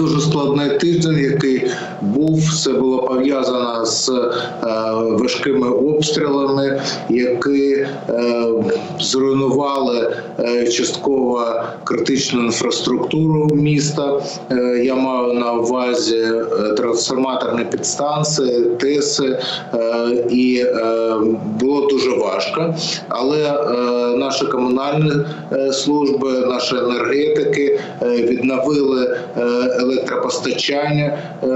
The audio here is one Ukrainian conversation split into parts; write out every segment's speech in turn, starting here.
Дуже складний тиждень, який був, це було пов'язано з е, важкими обстрілами, які е, зруйнували е, частково критичну інфраструктуру міста. Я маю на увазі трансформаторні підстанції, ТЕСи, і було дуже важко. Але наші комунальні служби, наші енергетики відновили е, електропостачання е,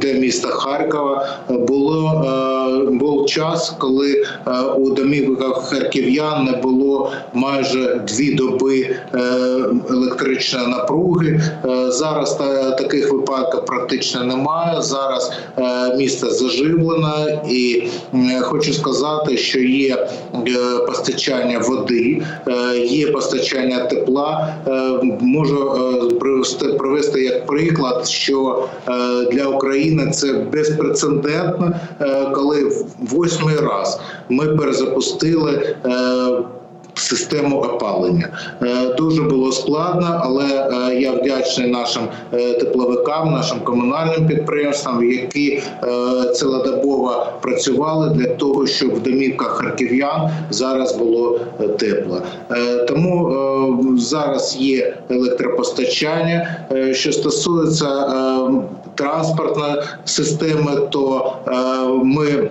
для міста Харкова. Було е, був час, коли е, у домівках харків'ян не було майже дві доби е, електричної напруги. Е, Зараз таких випадків практично немає. Зараз е, місто заживлено, і хочу сказати, що є е, постачання води, е, є постачання тепла. Е, Можу е, привести як приклад, що е, для України це безпрецедентно, е, коли восьмий раз ми перезапустили. Систему опалення Е, дуже було складно, але е, я вдячний нашим е, тепловикам, нашим комунальним підприємствам, які цілодобово працювали для того, щоб в домівках харків'ян зараз було тепло. Тому зараз є електропостачання. Що стосується транспортної системи, то ми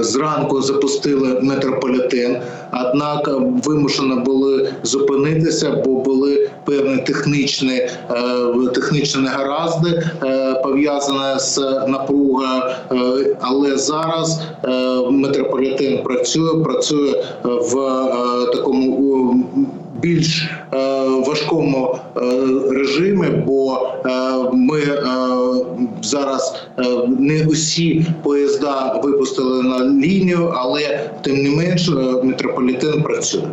Зранку запустили метрополітен, однак вимушено були зупинитися, бо були певні технічні, е, технічні негаразди е, пов'язані з напругою. Е, Але зараз е, метрополітен працює, працює в е, такому е, більш е, важкому е, режимі, бо е, ми е, зараз е, не усі поїзда випустили на лінію, але тим не менш е, метрополітен працює.